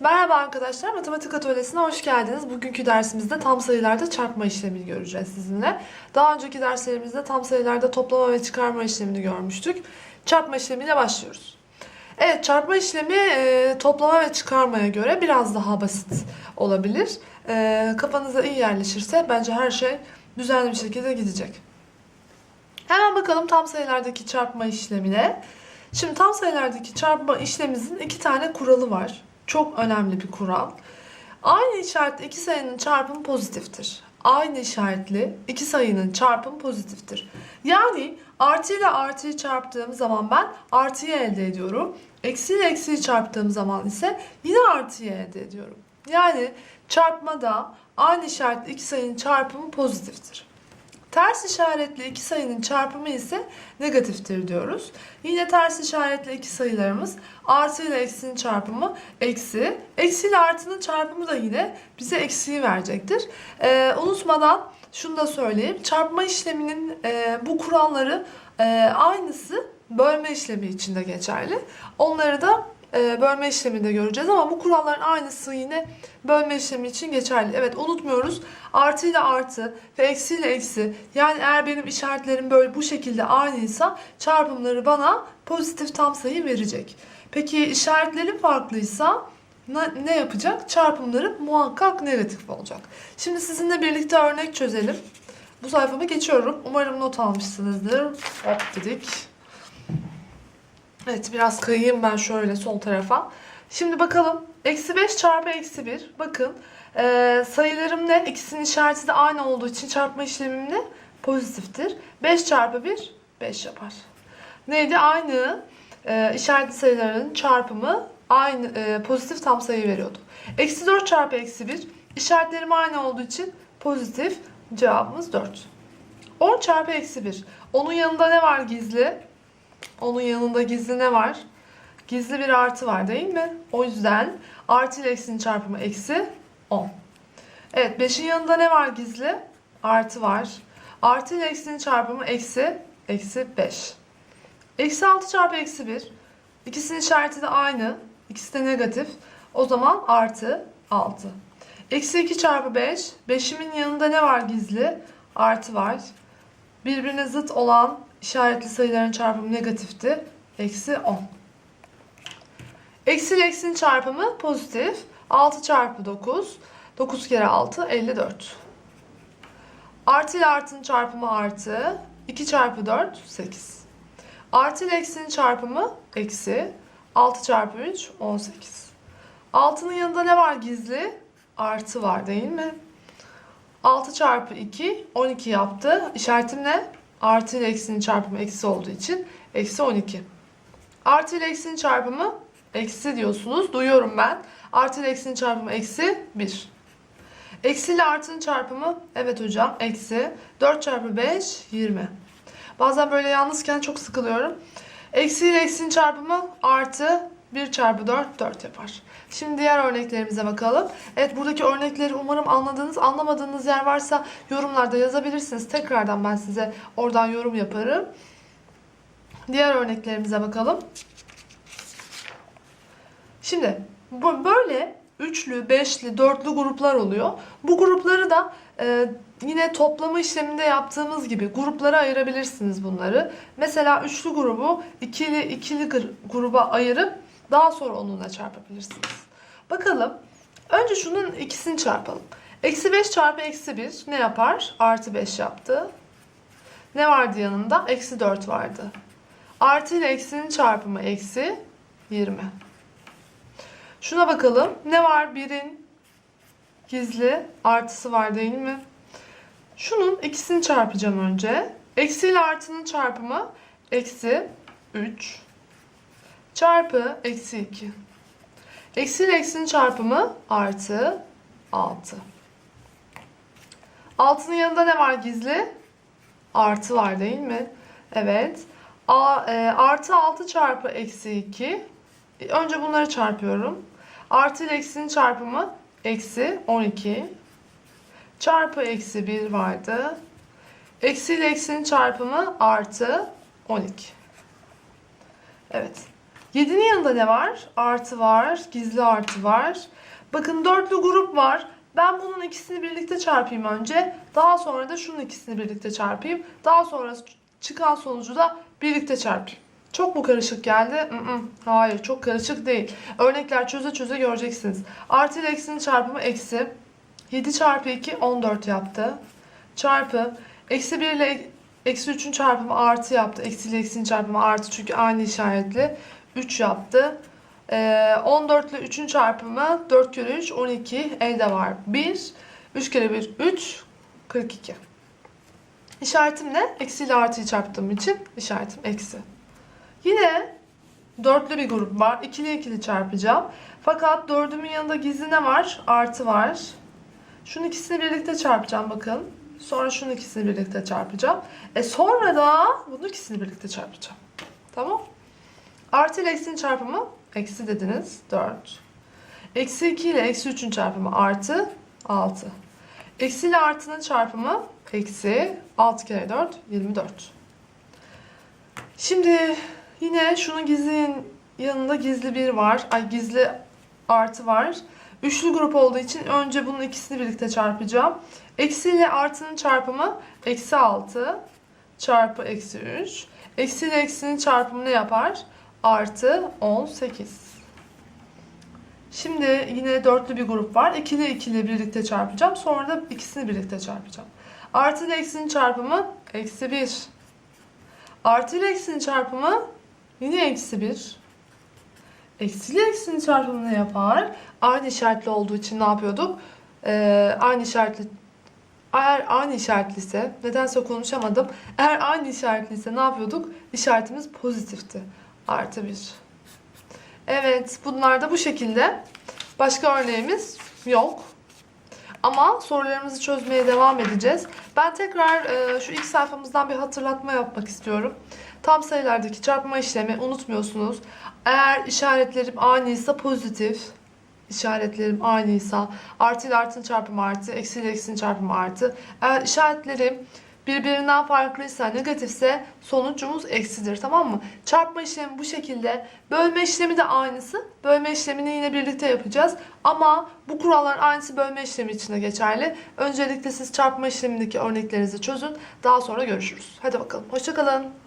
Merhaba arkadaşlar, Matematik Atölyesi'ne hoş geldiniz. Bugünkü dersimizde tam sayılarda çarpma işlemini göreceğiz sizinle. Daha önceki derslerimizde tam sayılarda toplama ve çıkarma işlemini görmüştük. Çarpma işlemiyle başlıyoruz. Evet, çarpma işlemi e, toplama ve çıkarmaya göre biraz daha basit olabilir. E, kafanıza iyi yerleşirse bence her şey düzenli bir şekilde gidecek. Hemen bakalım tam sayılardaki çarpma işlemine. Şimdi tam sayılardaki çarpma işlemimizin iki tane kuralı var. Çok önemli bir kural. Aynı işaretli iki sayının çarpımı pozitiftir. Aynı işaretli iki sayının çarpımı pozitiftir. Yani artı ile artıyı çarptığım zaman ben artıyı elde ediyorum. Eksi ile eksiyi çarptığım zaman ise yine artıyı elde ediyorum. Yani çarpmada aynı işaretli iki sayının çarpımı pozitiftir. Ters işaretli iki sayının çarpımı ise negatiftir diyoruz. Yine ters işaretli iki sayılarımız artı ile eksinin çarpımı eksi. Eksi ile artının çarpımı da yine bize eksiyi verecektir. Ee, unutmadan şunu da söyleyeyim. Çarpma işleminin e, bu kuralları e, aynısı bölme işlemi için de geçerli. Onları da bölme işleminde göreceğiz ama bu kuralların aynısı yine bölme işlemi için geçerli. Evet unutmuyoruz. Artı ile artı ve eksi ile eksi. Yani eğer benim işaretlerim böyle bu şekilde aynıysa çarpımları bana pozitif tam sayı verecek. Peki işaretlerim farklıysa ne, yapacak? Çarpımları muhakkak negatif olacak. Şimdi sizinle birlikte örnek çözelim. Bu sayfamı geçiyorum. Umarım not almışsınızdır. Hop dedik. Evet biraz kayayım ben şöyle sol tarafa. Şimdi bakalım. Eksi 5 çarpı eksi 1. Bakın ee, sayılarım ne? İkisinin işareti de aynı olduğu için çarpma işlemim? Pozitiftir. 5 çarpı 1 5 yapar. Neydi? Aynı e, işaretli sayıların çarpımı aynı e, pozitif tam sayı veriyordu. Eksi 4 çarpı eksi 1 işaretlerim aynı olduğu için pozitif cevabımız 4. 10 çarpı eksi 1. Onun yanında ne var gizli? Onun yanında gizli ne var? Gizli bir artı var değil mi? O yüzden artı ile eksinin çarpımı eksi 10. Evet 5'in yanında ne var gizli? Artı var. Artı ile eksinin çarpımı eksi eksi 5. Eksi 6 çarpı eksi 1. İkisinin işareti de aynı. İkisi de negatif. O zaman artı 6. Eksi 2 çarpı 5. 5'imin yanında ne var gizli? Artı var. Birbirine zıt olan işaretli sayıların çarpımı negatifti. Eksi 10. Eksi ile eksinin çarpımı pozitif. 6 çarpı 9. 9 kere 6 54. Artı ile artının çarpımı artı. 2 çarpı 4 8. Artı ile eksinin çarpımı eksi. 6 çarpı 3 18. 6'nın yanında ne var gizli? Artı var değil mi? 6 çarpı 2 12 yaptı. İşaretim ne? Artı ile eksinin çarpımı eksi olduğu için eksi 12. Artı ile eksinin çarpımı eksi diyorsunuz. Duyuyorum ben. Artı ile eksinin çarpımı eksi 1. Eksi ile artının çarpımı evet hocam eksi 4 çarpı 5 20. Bazen böyle yalnızken çok sıkılıyorum. Eksi ile eksinin çarpımı artı 1 çarpı 4 4 yapar. Şimdi diğer örneklerimize bakalım. Evet buradaki örnekleri umarım anladınız. Anlamadığınız yer varsa yorumlarda yazabilirsiniz. Tekrardan ben size oradan yorum yaparım. Diğer örneklerimize bakalım. Şimdi böyle üçlü, beşli, dörtlü gruplar oluyor. Bu grupları da e, yine toplama işleminde yaptığımız gibi gruplara ayırabilirsiniz bunları. Mesela üçlü grubu ikili ikili gr- gruba ayırıp daha sonra onunla çarpabilirsiniz. Bakalım. Önce şunun ikisini çarpalım. Eksi 5 çarpı eksi 1 ne yapar? Artı 5 yaptı. Ne vardı yanında? Eksi 4 vardı. Artı ile eksinin çarpımı eksi 20. Şuna bakalım. Ne var? 1'in gizli artısı var değil mi? Şunun ikisini çarpacağım önce. Eksi ile artının çarpımı eksi 3 çarpı eksi 2. Eksi ile eksinin çarpımı artı 6. 6'nın yanında ne var gizli? Artı var değil mi? Evet. A, e, artı 6 çarpı eksi 2. Önce bunları çarpıyorum. Artı ile eksinin çarpımı eksi 12. Çarpı eksi 1 vardı. Eksi ile eksinin çarpımı artı 12. Evet. 7'nin yanında ne var? Artı var, gizli artı var. Bakın dörtlü grup var. Ben bunun ikisini birlikte çarpayım önce. Daha sonra da şunun ikisini birlikte çarpayım. Daha sonra çıkan sonucu da birlikte çarpayım. Çok mu karışık geldi? Hayır çok karışık değil. Örnekler çöze çöze göreceksiniz. Artı ile eksinin çarpımı eksi. 7 çarpı 2 14 yaptı. Çarpı eksi 1 ile eksi 3'ün çarpımı artı yaptı. Eksi ile eksinin çarpımı artı çünkü aynı işaretli. 3 yaptı. Ee, 14 ile 3'ün çarpımı 4 kere 3 12 elde var 1. 3 kere 1 3 42. İşaretim ne? Eksi ile artıyı çarptığım için işaretim eksi. Yine dörtlü bir grup var. İkili ikili çarpacağım. Fakat dördümün yanında gizli ne var? Artı var. Şunun ikisini birlikte çarpacağım bakın. Sonra şunun ikisini birlikte çarpacağım. E sonra da bunun ikisini birlikte çarpacağım. Tamam. Artı ile eksinin çarpımı eksi dediniz 4. Eksi 2 ile eksi 3'ün çarpımı artı 6. Eksi ile artının çarpımı eksi 6 kere 4 24. Şimdi yine şunun gizlinin yanında gizli bir var. Ay gizli artı var. Üçlü grup olduğu için önce bunun ikisini birlikte çarpacağım. Eksi ile artının çarpımı eksi 6 çarpı eksi 3. Eksi ile eksinin çarpımı ne yapar? Artı 18. Şimdi yine dörtlü bir grup var. İkili ikili birlikte çarpacağım. Sonra da ikisini birlikte çarpacağım. Artı ile eksinin çarpımı eksi 1. Artı ile eksinin çarpımı yine eksi 1. Eksi ile eksinin çarpımı ne yapar? Aynı işaretli olduğu için ne yapıyorduk? Ee, aynı işaretli eğer aynı işaretliyse, nedense konuşamadım. Eğer aynı işaretliyse ne yapıyorduk? İşaretimiz pozitifti. Artı 1. Evet, bunlar da bu şekilde. Başka örneğimiz yok. Ama sorularımızı çözmeye devam edeceğiz. Ben tekrar e, şu ilk sayfamızdan bir hatırlatma yapmak istiyorum. Tam sayılardaki çarpma işlemi unutmuyorsunuz. Eğer işaretlerim aynıysa pozitif, işaretlerim aynıysa artı ile artının çarpımı artı, eksi ile eksinin çarpımı artı. Eğer işaretlerim birbirinden farklıysa, negatifse sonucumuz eksidir tamam mı? Çarpma işlemi bu şekilde. Bölme işlemi de aynısı. Bölme işlemini yine birlikte yapacağız. Ama bu kurallar aynısı bölme işlemi için de geçerli. Öncelikle siz çarpma işlemindeki örneklerinizi çözün. Daha sonra görüşürüz. Hadi bakalım. Hoşçakalın.